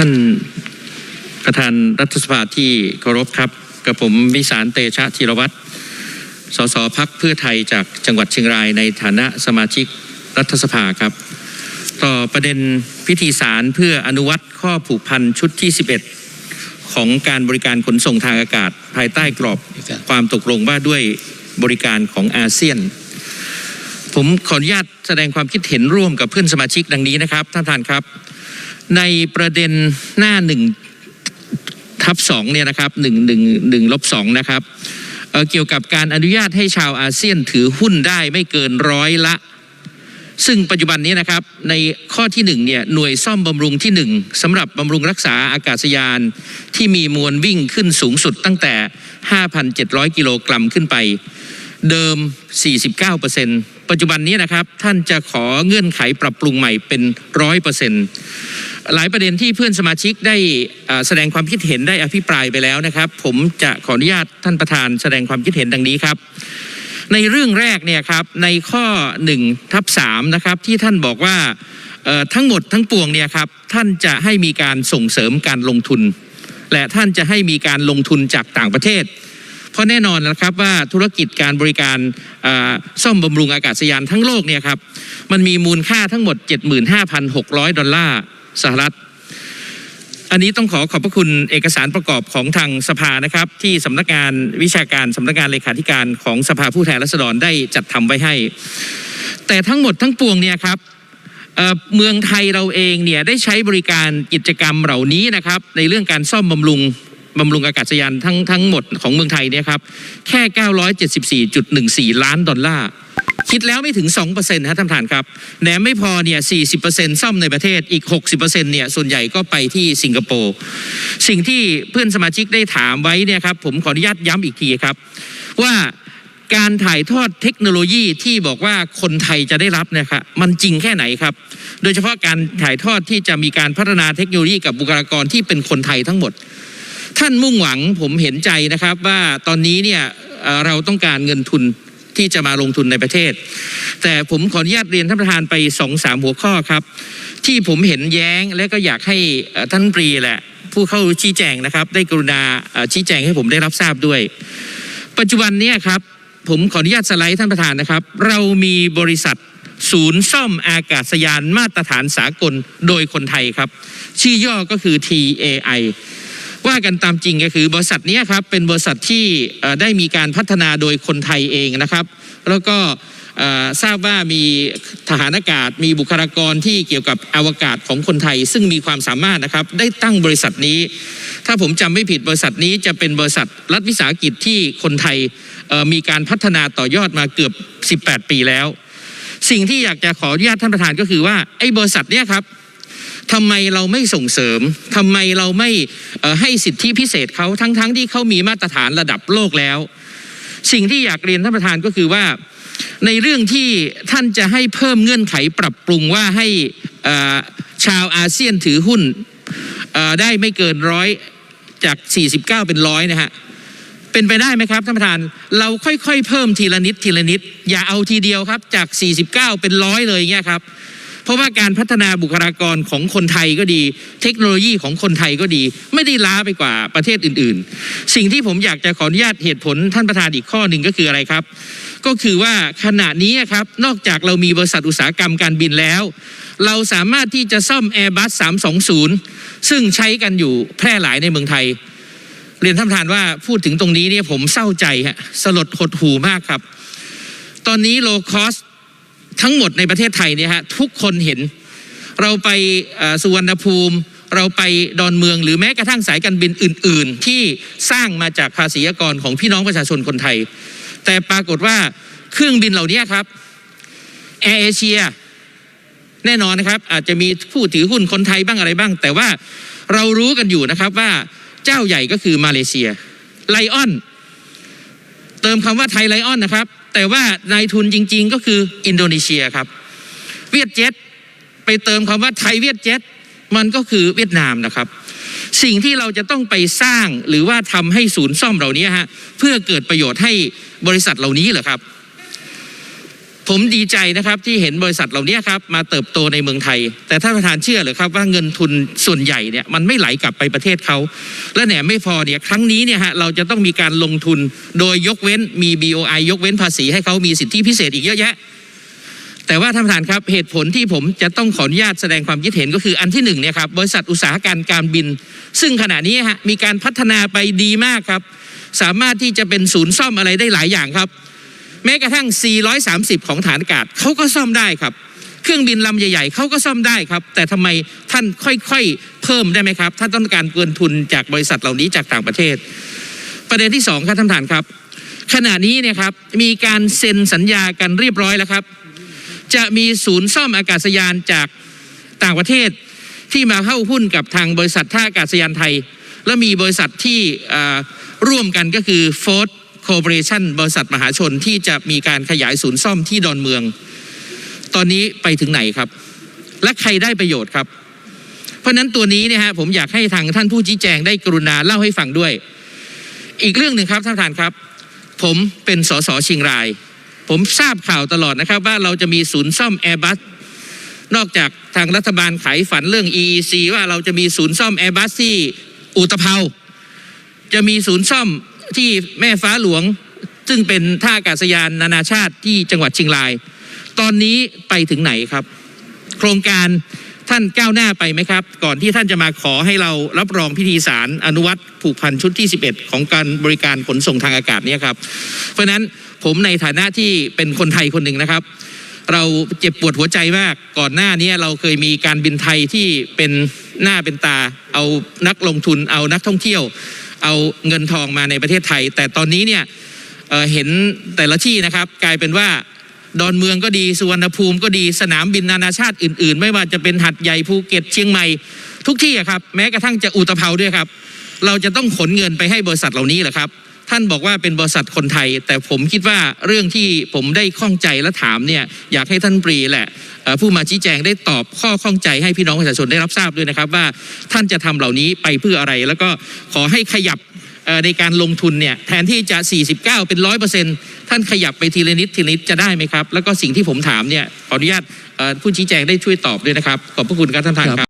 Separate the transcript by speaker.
Speaker 1: ท่านประธานรัฐสภาที่เคารพครับกับผมวิสารเตชะธีรวัตรสสพักเพื่อไทยจากจังหวัดเชียงรายในฐานะสมาชิกรัฐสภาครับ ต่อประเด็นพิธีสารเพื่ออนุวัตข้อผูกพันชุดที่ 11 ของการบริการขนส่งทางอากาศ ภายใต้กรอบความตกลงว่าด้วยบริการของอาเซียน ผมขออนุญาตแสดงความคิดเห็นร่วมกับเพื่อนสมาชิกดังนี้นะครับท่านประธานครับ ในประเด็นหน้าหนึ่งทับสองเนี่ยนะครับหนึ่งหนึ่งหนึ่งลบสองนะครับเเกี่ยวกับการอนุญาตให้ชาวอาเซียนถือหุ้นได้ไม่เกินร้อยละ ซึ่งปัจจุบันนี้นะครับในข้อที่หนึ่งเนี่ยหน่วยซ่อมบำรุงที่หนึ่งสำหรับบำรุงรักษาอากาศยานที่มีมวลวิ่งขึ้นสูงสุดตั้งแต่ 5,700 กิโลกรัมขึ้นไป เดิม 49% ปัจจุบันนี้นะครับท่านจะขอเงื่อนไขปรับปรุงใหม่เป็น100%หลายประเด็นที่เพื่อนสมาชิกได้แสดงความคิดเห็นได้อภิปรายไปแล้วนะครับ ผมจะขออนุญาตท่านประธานแสดงความคิดเห็นดังนี้ครับ ในเรื่องแรกเนี่ยครับในข้อ1ทับ3นะครับที่ท่านบอกว่าทั้งหมดทั้งปวงเนี่ยครับท่านจะให้มีการส่งเสริมการลงทุน และท่านจะให้มีการลงทุนจากต่างประเทศ ราะแน่นอนนะครับว่าธุรกิจการบริการซ่อมบำรุงอากาศยานทั้งโลกเนี่ยครับมันมีมูลค่าทั้งหมด 75,600 ดอลลาร์สหรัฐอันนี้ต้องขอขอบพระคุณเอกสารประกอบของทางสภานะครับ ที่สำนักงานวิชาการสำนักงานเลขาธิการของสภาผู้แทนราษฎรได้จัดทำไว้ให้ แต่ทั้งหมดทั้งปวงเนี่ยครับเมืองไทยเราเองเนี่ยได้ใช้บริการกิจกรรมเหล่านี้นะครับในเรื่องการซ่อมบำรุง บำรุงอากาศยานทั้งทั้งหมดของเมืองไทยเนี่ยครับแค่ 974.14 ล้านดอลลาร์คิดแล้วไม่ถึง 2%นะท่านประธานครับแหนไม่พอเนี่ย 40%ซ่อมในประเทศ อีก 60%เนี่ย ส่วนใหญ่ก็ไปที่สิงคโปร์ สิ่งที่เพื่อนสมาชิกได้ถามไว้เนี่ยครับ ผมขออนุญาตย้ำอีกทีครับ ว่าการถ่ายทอดเทคโนโลยีที่บอกว่าคนไทยจะได้รับเนะครับมันจริงแค่ไหนครับ โดยเฉพาะการถ่ายทอดที่จะมีการพัฒนาเทคโนโลยีกับบุคลากรที่เป็นคนไทยทั้งหมด ท่านมุ่งหวังผมเห็นใจนะครับว่าตอนนี้เนี่ยเราต้องการเงินทุนที่จะมาลงทุนในประเทศ แต่ผมขออนุญาตเรียนท่านประธานไปสองสามหัวข้อครับ ที่ผมเห็นแย้งและก็อยากให้ท่านปรีแหละ ผู้เข้าชี้แจงนะครับ ได้กรุณาชี้แจงให้ผมได้รับทราบด้วย ปัจจุบันเนี้ครับผมขออนุญาตสไลด์ท่านประธานนะครับ เรามีบริษัทศูนย์ซ่อมอากาศยานมาตรฐานสากลโดยคนไทยครับ ชื่อย่อก็คือ TAI ว่ากันตามจริงก็คือบริษัทนี้ครับเป็นบริษัทที่ได้มีการพัฒนาโดยคนไทยเองนะครับ แล้วก็ทราบว่ามีทหารอากาศ มีบุคลากรที่เกี่ยวกับอวกาศของคนไทย ซึ่งมีความสามารถนะครับได้ตั้งบริษัทนี้ ถ้าผมจำไม่ผิดบริษัทนี้จะเป็นบริษัทรัฐวิสาหกิจที่คนไทยมีการพัฒนาต่อยอดมาเกือบ 18 ปีแล้ว สิ่งที่อยากจะขออนุญาตท่านประธานก็คือว่าไอ้บริษัทเนี้ยครับ ทำไมเราไม่ส่งเสริมทำไมเราไม่ให้สิทธิพิเศษเขาทั้งๆทที่เขามีมาตรฐานระดับโลกแล้ว สิ่งที่อยากเรียนท่านประธานก็คือว่า ในเรื่องที่ท่านจะให้เพิ่มเงื่อนไขปรับปรุงว่าให้ชาวอาเซียนถือหุ้นได้ไม่เกินร้อยจาก 49 เป็นร้อยนะฮะเป็นไปได้ไหมครับท่านประธานเราค่อยๆ เพิ่มทีละนิดทีละนิด อย่าเอาทีเดียวครับจาก 49 เป็นร้อยเลยเงี้ยครับ เพราะว่าการพัฒนาบุคลากรของคนไทยก็ดี เทคโนโลยีของคนไทยก็ดี ไม่ได้ล้าไปกว่าประเทศอื่น ๆ สิ่งที่ผมอยากจะขออนุญาตเหตุผลท่านประธานอีกข้อหนึ่งก็คืออะไรครับ ก็คือว่าขณะนี้ครับนอกจากเรามีบริษัทอุตสาหกรรมการบินแล้ว เราสามารถที่จะซ่อม Airbus 320 ซึ่งใช้กันอยู่แพร่หลายในเมืองไทยเรียนท่านประธานว่าพูดถึงตรงนี้เนี่ยผมเศร้าใจฮะสลดหดหูมากครับ ตอนนี้โลคอส ทั้งหมดในประเทศไทยเนี่ยฮะทุกคนเห็น เราไปสุวรรณภูมิ เราไปดอนเมือง หรือแม้กระทั่งสายการบินอื่น ๆ ที่สร้างมาจากภาษีกรของพี่น้องประชาชนคนไทย แต่ปรากฏว่าเครื่องบินเหล่านี้ครับแอร์เอเชียแน่นอนนะครับอาจจะมีผู้ถือหุ้นคนไทยบ้างอะไรบ้าง แต่ว่าเรารู้กันอยู่นะครับว่าเจ้าใหญ่ก็คือมาเลเซียไลออนเติมคำว่าไทยไลออนนะครับ แต่ว่านายทุนจริง ๆ ก็คืออินโดนีเซียครับ เวียดเจ็ตไปเติมคำว่าไทยเวียดเจ็ตมันก็คือเวียดนามนะครับ สิ่งที่เราจะต้องไปสร้างหรือว่าทำให้ศูนย์ซ่อมเหล่านี้ฮะเพื่อเกิดประโยชน์ให้บริษัทเหล่านี้เหรอครับ ผมดีใจนะครับที่เห็นบริษัทเหล่านี้ครับมาเติบโตในเมืองไทย แต่ท่านประธานเชื่อหรือครับว่าเงินทุนส่วนใหญ่เนี่ยมันไม่ไหลกลับไปประเทศเขาและแหนไม่พอเนี่ยครั้งนี้เนี่ยฮะเราจะต้องมีการลงทุนโดยยกเว้นมี BOI ยกเว้นภาษีให้เขามีสิทธิพิเศษอีกเยอะแยะ แต่ว่าท่านประธานครับเหตุผลที่ผมจะต้องขออนุญาตแสดงความคิดเห็นก็คืออันที่หนึ่งเนี่ยครับบริษัทอุตสาหการการบิน ซึ่งขณะนี้ฮะมีการพัฒนาไปดีมากครับสามารถที่จะเป็นศูนย์ซ่อมอะไรได้หลายอย่างครับ แม้กระทั่ง 430 ของฐานอากาศเขาก็ซ่อมได้ครับ เครื่องบินลำใหญ่ ๆเขาก็ซ่อมได้ครับ แต่ทำไมท่านค่อยๆ เพิ่มได้ไหมครับ ท่านต้องการเกินทุนจากบริษัทเหล่านี้จากต่างประเทศ ประเด็นที่สองครับท่านประธานครับ ขณะนี้เนี่ยครับมีการเซ็นสัญญากันเรียบร้อยแล้วครับ จะมีศูนย์ซ่อมอากาศยานจากต่างประเทศที่มาเข้าหุ้นกับทางบริษัทท่าอากาศยานไทย และมีบริษัทที่ร่วมกันก็คือโฟร์ Ford Corporation บริษัทมหาชนที่จะมีการขยายศูนย์ซ่อมที่ดอนเมือง ตอนนี้ไปถึงไหนครับ และใครได้ประโยชน์ครับ เพราะนั้นตัวนี้เนี่ยฮะผมอยากให้ทางท่านผู้ชี้แจงได้กรุณาเล่าให้ฟังด้วย อีกเรื่องหนึ่งครับท่านประธานครับ ผมเป็นสสเชียงราย ผมทราบข่าวตลอดนะครับ ว่าเราจะมีศูนย์ซ่อม Airbus นอกจากทางรัฐบาลขายฝันเรื่อง EEC ว่าเราจะมีศูนย์ซ่อม Airbus ที่อุตภเปาจะมีศูนย์ซ่อม ที่แม่ฟ้าหลวง ซึ่งเป็นท่าอากาศยานนานาชาติที่จังหวัดเชียงราย ตอนนี้ไปถึงไหนครับ โครงการท่านก้าวหน้าไปไหมครับ ก่อนที่ท่านจะมาขอให้เรารับรองพิธีสารอนุวัตผูกพันชุดที่ 11 ของการบริการขนส่งทางอากาศเนี่ยครับ เพราะฉะนั้นผมในฐานะที่เป็นคนไทยคนหนึ่งนะครับ เราเจ็บปวดหัวใจมากก่อนหน้านี้เราเคยมีการบินไทยที่เป็นหน้าเป็นตา เอานักลงทุนเอานักท่องเที่ยว เอาเงินทองมาในประเทศไทย แต่ตอนนี้เนี่ยเเห็นแต่ละที่นะครับ กลายเป็นว่าดอนเมืองก็ดีสุวรรณภูมิก็ดีสนามบินนานาชาติอื่น ๆ ไม่ว่าจะเป็นหัดใหญ่ภูเก็ตเชียงใหม่ทุกที่อะครับ แม้กระทั่งจะอุตภเปาด้วยครับ เราจะต้องขนเงินไปให้บริษัทเหล่านี้เหรอครับ ท่านบอกว่าเป็นบริษัทคนไทย แต่ผมคิดว่าเรื่องที่ผมได้ข้องใจและถามเนี่ยอยากให้ท่านปรีแหละผู้มาชี้แจงได้ตอบข้อข้องใจให้พี่น้องประชาชนได้รับทราบด้วยนะครับ ว่าท่านจะทำเหล่านี้ไปเพื่ออะไร แล้วก็ขอให้ขยับในการลงทุนเนี่ยแทนที่จะ 49 เป็น 100%ท่านขยับไปทีละนิดทีละนิดจะได้ไหมครับ แล้วก็สิ่งที่ผมถามเนี่ยขออนุญาตผู้ชี้แจงได้ช่วยตอบด้วยนะครับ ขอบพระคุณครับท่านประธานครับ